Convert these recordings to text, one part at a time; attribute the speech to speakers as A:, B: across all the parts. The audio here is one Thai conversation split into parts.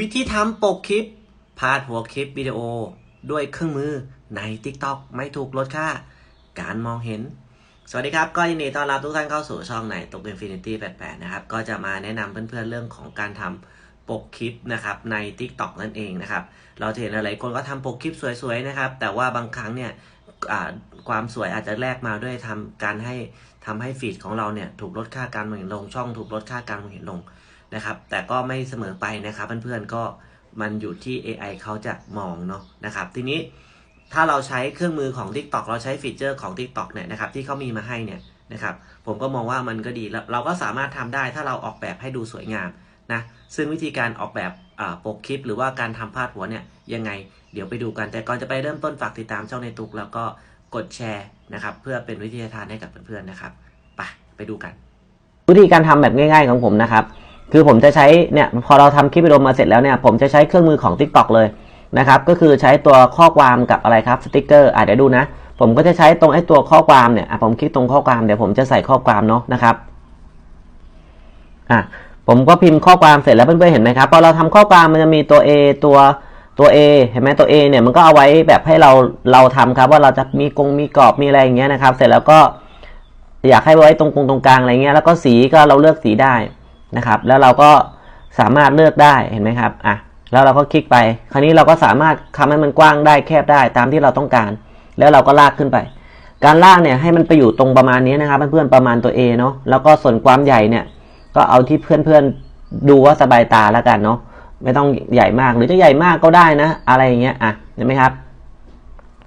A: วิธีทำปกคลิป พาดหัวคลิปวิดีโอ ด้วยเครื่องมือใน TikTok ไม่ถูกลดค่า การมองเห็น สวัสดีครับ ก็ยินดีต้อนรับทุกท่านเข้าสู่ช่องในตก Infinity 88 นะครับ ก็จะมาแนะนำเพื่อนๆเรื่องของการทำปกคลิปนะครับใน TikTok นั่นเองนะครับ เราจะเห็นหลายๆคนก็ทำปกคลิปสวยๆนะครับ แต่ว่าบางครั้งเนี่ยความสวยอาจจะแลกมาด้วยทำการให้ทำให้ฟีดของเราเนี่ยถูกลดค่าการมองเห็นลงช่องถูกลดค่าการมองเห็นลง นะครับ แต่ก็ไม่เสมอไปนะครับเพื่อนๆก็มันอยู่ที่ AI เขาจะมองเนาะนะครับ ทีนี้ถ้าเราใช้เครื่องมือของ TikTok เราใช้ฟีเจอร์ของ TikTok เนี่ยนะครับที่เขามีมาให้เนี่ยนะครับผมก็มองว่ามันก็ดีแล้วเราก็สามารถทำได้ถ้าเราออกแบบให้ดูสวยงามนะซึ่งวิธีการออกแบบปกคลิป หรือว่าการทำพาดหัวเนี่ยยังไงเดี๋ยวไปดูกันแต่ก่อนจะไปเริ่มต้นฝากติดตามช่องในตุกแล้วก็กดแชร์นะครับเพื่อเป็นวิทยาทานให้กับเพื่อนๆนะครับไปไปดูกัน
B: วิธีการทำแบบง่าย ๆของผมนะครับ คือผมจะใช้เนี่ยพอเราทำคลิปวิดีโอมาเสร็จแล้วเนี่ยผมจะใช้เครื่องมือของ TikTok เลยนะครับก็คือใช้ตัวข้อความกับอะไรครับสติกเกอร์อะเดี๋ยวดูนะ ผมก็จะใช้ตรงไอ้ตัวข้อความเนี่ยอะผมคลิกตรงข้อความเดี๋ยวผมจะใส่ข้อความเนาะนะครับอะผมก็พิมพ์ข้อความเสร็จแล้วเพื่อนๆเห็นไหมครับพอเราทำข้อความมันจะมีตัว A ตัวตัว A เห็นไหมตัว A เนี่ยมันก็เอาไว้แบบให้เราเราทำครับว่าเราจะมีกงมีกรอบมีอะไรอย่างเงี้ยนะครับ เสร็จแล้วก็อยากให้ไว้ตรงกงตรงกลางอะไรเงี้ยแล้วก็สีก็เราเลือกสีได้ นะครับ แล้วเราก็สามารถเลือกได้เห็นไหมครับอะแล้วเราก็คลิกไป คราวนี้เราก็สามารถทำให้มันกว้างได้แคบได้ตามที่เราต้องการ แล้วเราก็ลากขึ้นไป การลากเนี่ยให้มันไปอยู่ตรงประมาณนี้นะครับเพื่อนๆประมาณตัว A เนาะแล้วก็ส่วนความใหญ่เนี่ยก็เอาที่เพื่อนๆดูว่าสบายตาแล้วกันเนาะไม่ต้องใหญ่มากหรือจะใหญ่มากก็ได้นะ อะไรอย่างเงี้ยอะเห็นไหมครับ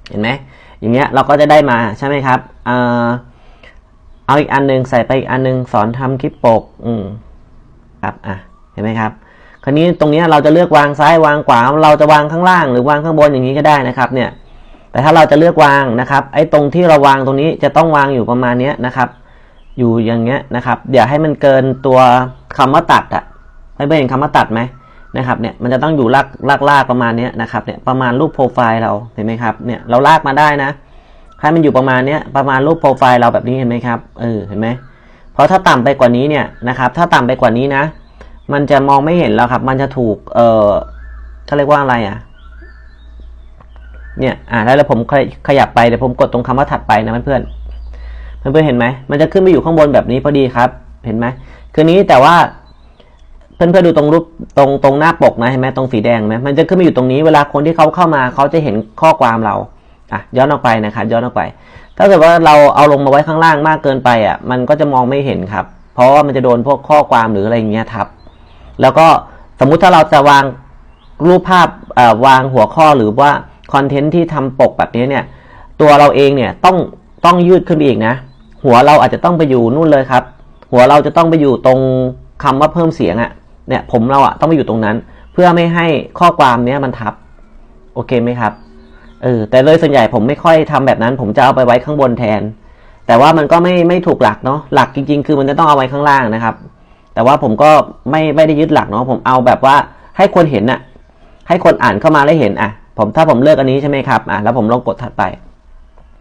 B: เห็นไหมอย่างเงี้ยเราก็จะได้มาใช่ไหมครับ เอ่อเอาอีกอันหนึ่งใส่ไปอีกอันหนึงสอนทำคลิปปก อืม ครับอะเห็นไหมครับ คราวนี้ตรงนี้เราจะเลือกวางซ้ายวางขวาเราจะวางข้างล่าง หรือวางข้างบนอย่างนี้ก็ได้นะครับเนี่ยแต่ถ้าเราจะเลือกวางนะครับไอ้ตรงที่เราวางตรงนี้จะต้องวางอยู่ประมาณนี้นะครับ อยู่อย่างเงี้ยนะครับอย่าให้มันเกินตัวคำว่าตัดอะไม่เห็นคำว่าตัดไหมนะครับเนี่ยมันจะต้องอยู่ลากลากลากประมาณนี้นะครับเนี่ยประมาณรูปโปรไฟล์เราเห็นไหมครับเนี่ยเราลากมาได้นะให้มันอยู่ประมาณนี้ประมาณรูปโปรไฟล์เราแบบนี้เห็นไหมครับเออเห็นไหม เพราะถ้าต่ำไปกว่านี้เนี่ยนะครับ ถ้าต่ำไปกว่านี้นะ มันจะมองไม่เห็นแล้วครับ มันจะถูก เอ่อเขาเรียกว่าอะไรอะ เนี่ย อ่าแล้วผมขยับไปเดี๋ยวผมกดตรงคำว่าถัดไปนะเพื่อนเพื่อนเพื่อนเห็นไหม มันจะขึ้นไปอยู่ข้างบนแบบนี้พอดีครับ เห็นไหมคือนี้แต่ว่าเพื่อนเพื่อนดูตรงรูปตรงตรงหน้าปกนะเห็นไหมตรงสีแดงไหมมันจะขึ้นมาอยู่ตรงนี้เวลาคนที่เขาเข้ามาเขาจะเห็นข้อความเราอะย้อนออกไปนะครับย้อนออกไป ถ้าเกิดว่าเราเอาลงมาไว้ข้างล่างมากเกินไปอะ มันก็จะมองไม่เห็นครับ เพราะว่ามันจะโดนพวกข้อความหรืออะไรเงี้ยทับ แล้วก็สมมุติถ้าเราจะวางรูปภาพวางหัวข้อหรือว่าคอนเทนต์ที่ทำปกแบบนี้เนี่ย ตัวเราเองเนี่ยต้องต้องยืดขึ้นไปอีกนะ หัวเราอาจจะต้องไปอยู่นู่นเลยครับ หัวเราจะต้องไปอยู่ตรงคำว่าเพิ่มเสียงอะ่ะ เนี่ยผมเราอะ่ะต้องไปอยู่ตรงนั้น เพื่อไม่ให้ข้อความเนี้ยมันทับ โอเคไหมครับ เออแต่โดยส่วนใหญ่ผมไม่ค่อยทำแบบนั้น ผมจะเอาไปไว้ข้างบนแทน แต่ว่ามันก็ไม่ไม่ถูกหลักเนาะหลักจริง ๆ คือมันจะต้องเอาไว้ข้างล่างนะครับ แต่ว่าผมก็ไม่ไม่ได้ยึดหลักเนาะผมเอาแบบว่าให้คนเห็นน่ะให้คนอ่านเข้ามาแล้วเห็นอะผมถ้าผมเลือกอันนี้ใช่ไหมครับอะแล้วผมลองกดถัดไป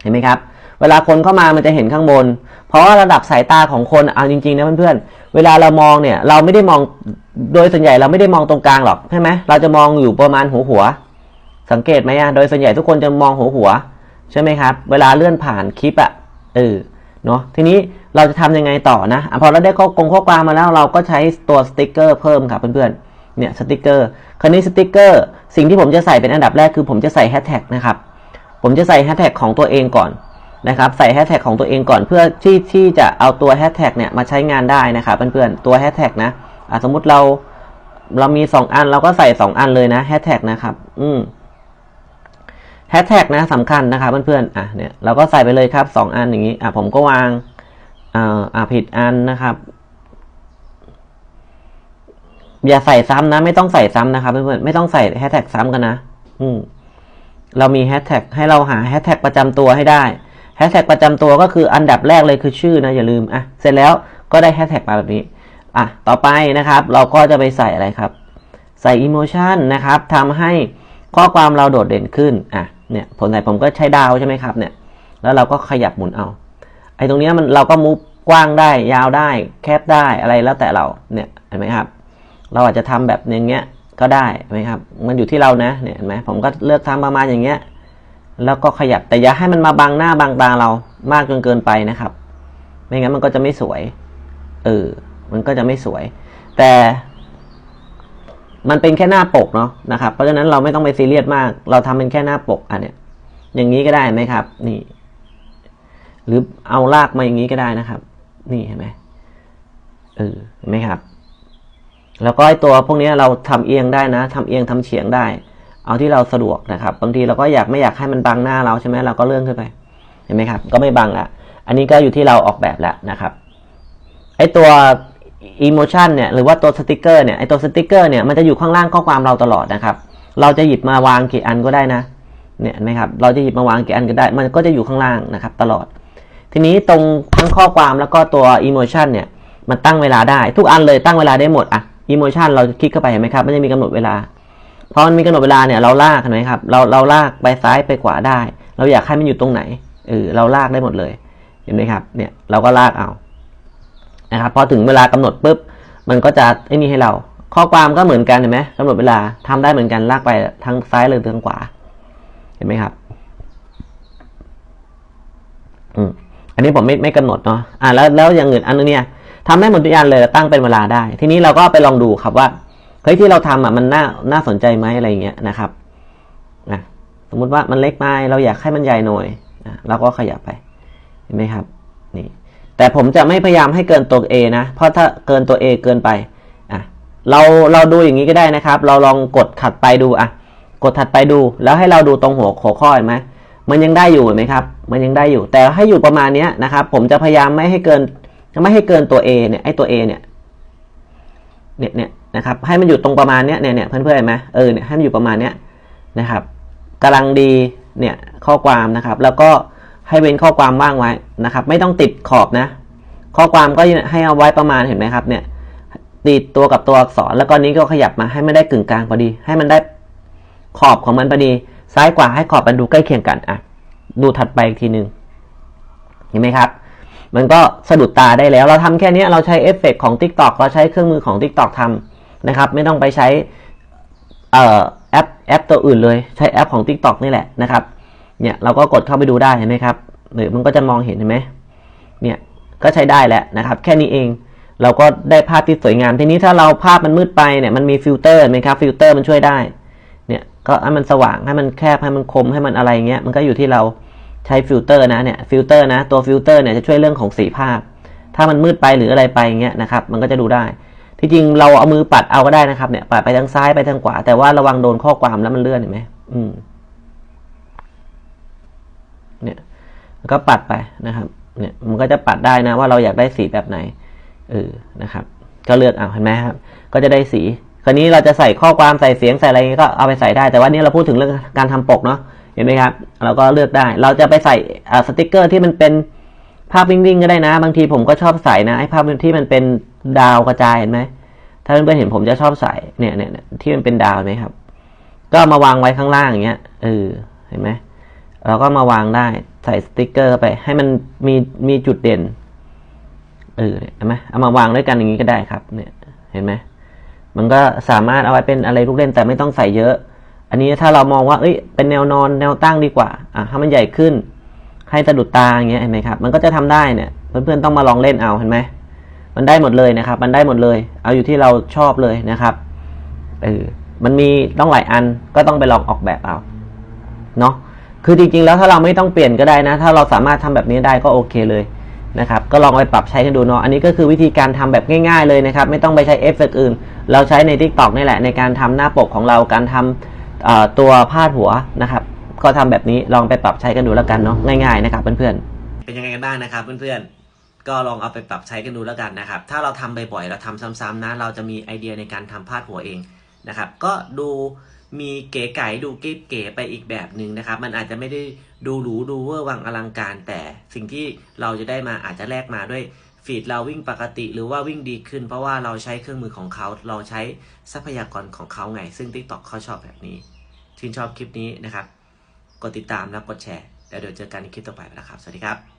B: เห็นไหมครับ เวลาคนเข้ามามันจะเห็นข้างบน เพราะว่าระดับสายตาของคนเอาจริงๆนะเพื่อนๆเวลาเรามองเนี่ย เราไม่ได้มองโดยส่วนใหญ่เราไม่ได้มองตรงกลางหรอกใช่ไหมเราจะมองอยู่ประมาณหัวหัว สังเกตไหมอะโดยส่วนใหญ่ทุกคนจะมองหัวหัว ใช่ไหมครับ เวลาเลื่อนผ่านคลิปอะเออเนาะทีนี้เราจะทำยังไงต่อนะอะพอเราได้ข้อกงข้อความมาแล้วเราก็ใช้ตัวสติกเกอร์เพิ่มครับเพื่อนๆเนี่ยสติกเกอร์คราวนี้สติกเกอร์สิ่งที่ผมจะใส่เป็นอันดับแรกคือผมจะใส่แฮชแท็กนะครับผมจะใส่แฮชแท็กของตัวเองก่อนนะครับใส่แฮชแท็กของตัวเองก่อนเพื่อที่ที่จะเอาตัวแฮชแท็กเนี่ยมาใช้งานได้นะครับเพื่อนๆตัวแฮชแท็กนะอะสมมุติเราเรามี 2 อันเราก็ใส่ 2 อันเลยนะแฮชแท็กนะครับอืม แฮชแท็กนะสำคัญนะครับเพื่อนๆอะเนี่ยเราก็ใส่ไปเลยครับสองอันอย่างนี้อะผมก็วางอ่าอ่าผิดอันนะครับ อย่าใส่ซ้ำนะ ไม่ต้องใส่ซ้ำนะครับเพื่อนๆไม่ต้องใส่แฮชแท็กซ้ำกันนะอืมเรามีแฮชแท็กให้เราหาแฮชแท็กประจำตัวให้ได้แฮชแท็กประจำตัวก็คืออันดับแรกเลยคือชื่อนะอย่าลืมอะเสร็จแล้วก็ได้แฮชแท็กมาแบบนี้อะต่อไปนะครับ เราก็จะไปใส่อะไรครับ ใส่อิโมชันนะครับทำให้ข้อความเราโดดเด่นขึ้นอะ เนี่ยผลไหนผมก็ใช้ดาวใช่ไหมครับเนี่ย แล้วเราก็ขยับหมุนเอา ไอ้ตรงนี้มันเราก็มุฟกว้างได้ยาวได้แคบได้อะไรแล้วแต่เราเนี่ยเห็นไหมครับ เราอาจจะทำแบบอย่างเงี้ยก็ได้ไหมครับ มันอยู่ที่เรานะเนี่ยเห็นไหมผมก็เลือกทำประมาณอย่างเงี้ย แล้วก็ขยับแต่อย่าให้มันมาบังหน้าบังตาเรามากจนเกินไปนะครับ ไม่งั้นมันก็จะไม่สวยเออมันก็จะไม่สวย แต่ มันเป็นแค่หน้าปกเนาะนะครับ เพราะฉะนั้นเราไม่ต้องไปซีเรียสมาก เราทำเป็นแค่หน้าปกอะเนี่ยอย่างนี้ก็ได้ไหมครับ นี่ หรือเอาลากมาอย่างนี้ก็ได้นะครับ นี่เห็นไหมเออเห็นไหมครับ แล้วก็ไอตัวพวกนี้เราทำเอียงได้นะทำเอียงทำเฉียงได้ เอาที่เราสะดวกนะครับ บางทีเราก็อยากไม่อยากให้มันบังหน้าเราใช่ไหมเราก็เลื่อนขึ้นไป เห็นไหมครับ ก็ไม่บังละอันนี้ก็อยู่ที่เราออกแบบแล้วนะครับ ไอตัว emotion เนี่ยหรือว่าตัวสติกเกอร์เนี่ยไอตัวสติกเกอร์เนี่ยมันจะอยู่ข้างล่างข้อความเราตลอดนะครับ เราจะหยิบมาวางกี่อันก็ได้นะเนี่ยนไหมครับเราจะหยิบมาวางกี่อันก็ได้ มันก็จะอยู่ข้างล่างนะครับ ตลอด ทีนี้ตรงทั้งข้อความแล้วก็ตัว emotion เนี่ยมันตั้งเวลาได้ ทุกอันเลยตั้งเวลาได้หมดอะ emotion เราคลิกเข้าไปเห็นไหมครับมันจะมีกำหนดเวลาเพอมันมีกำหนดเวลาเนี่ยเราลากเห็นไหมครับเราเราลากไปซ้ายไปขวาได้ เราอยากให้มันอยู่ตรงไหนเออเราลากได้หมดเลยเห็นไหมครับเนี่ยเราก็ลากเอา นะครับพอถึงเวลากำหนดปุ๊บมันก็จะไอ้นี่ให้เรา ข้อความก็เหมือนกันเห็นไหมกำหนดเวลาทำได้เหมือนกันลากไปทางซ้ายหรือทางขวา เห็นไหมครับอืมอันนี้ผมไม่ไม่กำหนดเนาะอ่าแล้วแล้วอย่างอื่นอันนึงเนี่ยทำได้หมดทุกอย่างเลยตั้งเป็นเวลาได้ ทีนี้เราก็ไปลองดูครับว่าเฮ้ยที่เราทำอะมันน่าน่าสนใจไหมอะไรเงี้ยนะครับนะสมมุติว่ามันเล็กไปเราอยากให้มันใหญ่หน่อยอะเราก็ขยับไปเห็นไหมครับ นี่ แต่ผมจะไม่พยายามให้เกินตัว A นะ เพราะถ้าเกินตัว A เกินไปอะเราเราดูอย่างนี้ก็ได้นะครับ เราลองกดถัดไปดูอะกดถัดไปดูแล้วให้เราดูตรงหัวหัวข้อเห็นไหมมันยังได้อยู่เห็นไหมครับ มันยังได้อยู่ แต่ให้อยู่ประมาณนี้นะครับ ผมจะพยายามไม่ให้เกินไม่ให้เกินตัว A เนี่ยไอ้ตัว A เนี่ยเนี่ยเนี่ยนะครับให้มันอยู่ตรงประมาณเนี้ยเนี่ยเนี่ยเพื่อนๆเห็นไหมเออเนี่ยให้มันอยู่ประมาณเนี้ยนะครับกำลังดีเนี่ยข้อความนะครับ แล้วก็ ให้เว้นข้อความว่างไว้นะครับ ไม่ต้องติดขอบนะ ข้อความก็ให้เอาไว้ประมาณเห็นไหมครับเนี่ยติดตัวกับตัวอักษร แล้วก็นี้ก็ขยับมาให้ไมันได้กึ่งกลางพอดี ให้มันได้ขอบของมันพอดี ซ้ายกว่าให้ขอบมันดูใกล้เคียงกันอะดูถัดไปอีกทีหนึ่งเห็นไหมครับ มันก็สะดุดตาได้แล้ว เราทำแค่นี้เราใช้เอฟเฟกของ Tik t o อกเราใช้เครื่องมือของ Tik t o อกทำนะครับ ไม่ต้องไปใช้เอ่อแอปแอปตัวอื่นเลย ใช้แอปของ Tik t o อกนี่แหละนะครับ เนี่ยเราก็กดเข้าไปดูได้เห็นไหมครับหรือมันก็จะมองเห็นเห็นไหมเนี่ยก็ใช้ได้แหละนะครับ แค่นี้เองเราก็ได้ภาพที่สวยงามทีนี้ถ้าเราภาพมันมืดไปเนี่ยมันมีฟิลเตอร์เห็นไหมครับฟิลเตอร์มันช่วยได้เนี่ยก็ให้มันสว่างให้มันแคบให้มันคมให้มันอะไรเงี้ยมันก็อยู่ที่เราใช้ฟิลเตอร์นะเนี่ยฟิลเตอร์นะตัวฟิลเตอร์เนี่ยจะช่วยเรื่องของสีภาพ ถ้ามันมืดไปหรืออะไรไปเงี้ยนะครับมันก็จะดูได้ ที่จริงเราเอามือปัดเอาก็ได้นะครับเนี่ยปัดไปทางซ้ายไปทางขวาแต่ว่าระวังโดนข้อความแล้วมันเลื่อนเห็นไหมอืม เนี่ยก็ปัดไปนะครับเนี่ยมันก็จะปัดได้นะว่าเราอยากได้สีแบบไหนเออนะครับ ก็เลือกเอาเห็นไหมครับ ก็จะได้สีคราวนี้เราจะใส่ข้อความใส่เสียงใส่อะไรก็เอาไปใส่ได้ แต่ว่านี่เราพูดถึงเรื่องการทำปกเนาะเห็นไหมครับ เราก็เลือกได้ เราจะไปใส่สติกเกอร์ที่มันเป็นภาพวิ่งๆก็ได้นะ บางทีผมก็ชอบใส่นะไอ้ภาพที่มันเป็นดาวกระจายเห็นไหมถ้าเพื่อนๆเห็นผมจะชอบใส่เนี่ยเนี่ยที่มันเป็นดาวนไหมครับ ก็มาวางไว้ข้างล่างอย่างเงี้ยเออเห็นไหม เราก็มาวางได้ใส่สติกเกอร์ไปให้มันมีมีจุดเด่นเออเนี่ยเห็นไหมเอามาวางด้วยกันอย่างนี้ก็ได้ครับ เนี่ย เห็นไหมมันก็สามารถเอาไว้เป็นอะไรลูกเล่นแต่ไม่ต้องใส่เยอะ อันนี้ถ้าเรามองว่าเอ้ยเป็นแนวนอนแนวตั้งดีกว่าอะให้มันใหญ่ขึ้น ให้สะดุดตาอย่างเงี้ยเห็นไหมครับ มันก็จะทำได้เนี่ย เพื่อนๆต้องมาลองเล่นเอาเห็นไหมมันได้หมดเลยนะครับ มันได้หมดเลย เอาอยู่ที่เราชอบเลยนะครับเออมันมีต้องหลายอันก็ต้องไปลองออกแบบเอาเนาะ คือจริงๆ แล้วถ้าเราไม่ต้องเปลี่ยนก็ได้นะ ถ้าเราสามารถทำแบบนี้ได้ก็โอเคเลยนะครับ ก็ลองไปปรับใช้กันดูเนาะ อันนี้ก็คือวิธีการทำแบบง่าย ๆเลยนะครับ ไม่ต้องไปใช้เอฟเฟกอื่น เราใช้ใน Tik t o อกนี่แหละในการทำหน้าปกของเรา การทำเอ่อตัวพาดหัวนะครับ ก็ทำแบบนี้ลองไปปรับใช้กันดูแล้วกันเนาะ ง่ายๆนะครับเพื่อนๆ
A: เป็นยังไงกันบ้างนะครับเพื่อนๆก็ลองเอาไปปรับใช้กันดูแล้วกันนะครับ ถ้าเราทำบ่อยๆ เราทำซ้ำๆนะ เราจะมีไอเดียในการทำพาดหัวเองนะครับ ก็ดู มีเก๋ไก๋ดูเก๋ไปอีกแบบหนึ่งนะครับ มันอาจจะไม่ได้ดูหรูดูเวอร์วังอลังการ แต่สิ่งที่เราจะได้มาอาจจะแลกมาด้วยฟีดเราวิ่งปกติหรือว่าวิ่งดีขึ้น เพราะว่าเราใช้เครื่องมือของเขา เราใช้ทรัพยากรของเขาไง ซึ่ง TikTok เขาชอบแบบนี้ชื่นชอบคลิปนี้นะครับ กดติดตามและกดแชร์แล้วเดี๋ยวเจอกันในคลิปต่อไปนะครับ สวัสดีครับ